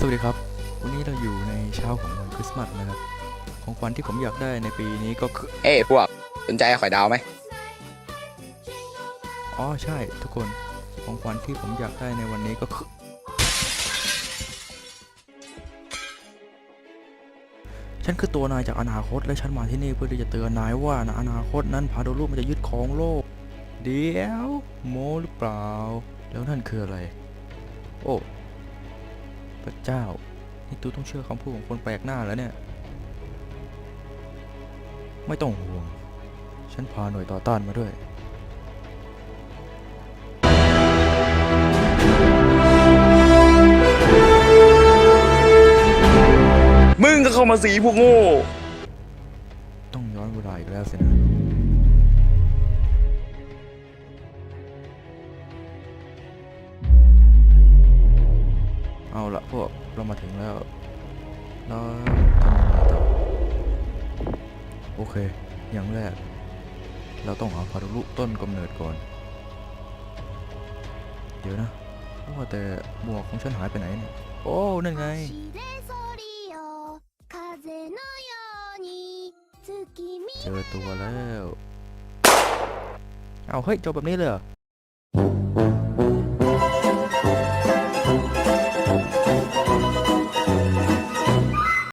สวัสดีครับ วันนี้เราอยู่ในเช้าของวันคริสต์มาสนะครับ ของขวัญที่ผมอยากได้ในปีนี้ก็คือ เอ้ยพวกสนใจข่อยดาวไหมอ๋อใช่ทุกคน ของขวัญที่ผมอยากได้ในวันนี้ก็คือ ฉันคือตัวนายจากอนาคตและฉันมาที่นี่เพื่อที่จะเตือนนายว่าในอนาคตนั้นพาโดรูมันจะยึดครองโลก เดี๋ยวโมหรือเปล่า แล้วนั่นคืออะไร โอ้ พระเจ้า นี่ตูต้องเชื่อคำพูดของคนแปลกหน้าแล้วเนี่ย ไม่ต้องห่วง ฉันพาหน่วยต่อต้านมาด้วยมึงก็เข้ามาสีพวกโง่ ต้องย้อนเวลาอีกแล้วสินะ ละพวกเรามาถึงแล้ว แล้วทำยังไงต่อ โอเค อย่างแรก เราต้องหาพารุลุต้นกำเนิดก่อน เดี๋ยวนะว่าแต่หมวกของฉันหายไปไหนเนี่ย โอ้ นั่นไงเจอตัวแล้ว เอาเฮ้ยจบแบบนี้เลยเหรอ